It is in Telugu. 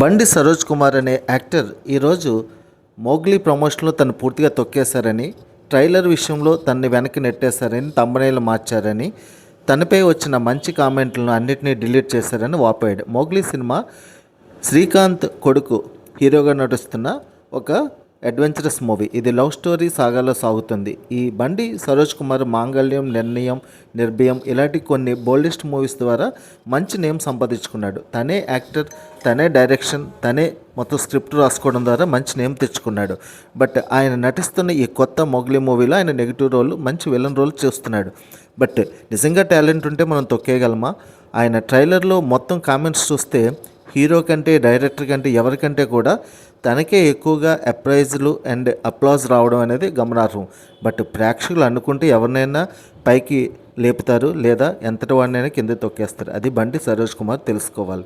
బండి సరోజ్ కుమార్ అనే యాక్టర్ ఈరోజు మోగ్లీ ప్రమోషన్లో తను పూర్తిగా తొక్కేశారని ట్రైలర్ విషయంలో తన్ని వెనక్కి నెట్టేశారని తమ్మనేలు మార్చారని తనపై వచ్చిన మంచి కామెంట్లను అన్నిటినీ డిలీట్ చేశారని వాపోయాడు. మోగ్లీ సినిమా శ్రీకాంత్ కొడుకు హీరోగా నటిస్తున్న ఒక అడ్వెంచరస్ మూవీ. ఇది లవ్ స్టోరీ సాగాలో సాగుతుంది. ఈ బండి సరోజ్ కుమార్ మాంగళ్యం నిర్ణయం నిర్భయం ఇలాంటి కొన్ని బోల్డెస్ట్ మూవీస్ ద్వారా మంచి నేమ్ సంపాదించుకున్నాడు. తనే యాక్టర్ తనే డైరెక్షన్ తనే మొత్తం స్క్రిప్ట్ రాసుకోవడం ద్వారా మంచి నేమ్ తెచ్చుకున్నాడు. బట్ ఆయన నటిస్తున్న ఈ కొత్త మొగ్లీ మూవీలో ఆయన నెగిటివ్ రోల్ మంచి విలన్ రోల్ చేస్తున్నాడు. బట్ నిజంగా టాలెంట్ ఉంటే మనం తొక్కేయగలమా? ఆయన ట్రైలర్లో మొత్తం కామెంట్స్ చూస్తే హీరో కంటే డైరెక్టర్ కంటే ఎవరికంటే కూడా తనకే ఎక్కువగా అప్రైజ్లు అండ్ అప్లాజ్ రావడం అనేది గమనార్హం. బట్ ప్రేక్షకులు అనుకుంటే ఎవరినైనా పైకి లేపుతారు లేదా ఎంతటి వాడినైనా కింద తొక్కేస్తారు. అది బండి సరోజ్ కుమార్ తెలుసుకోవాలి.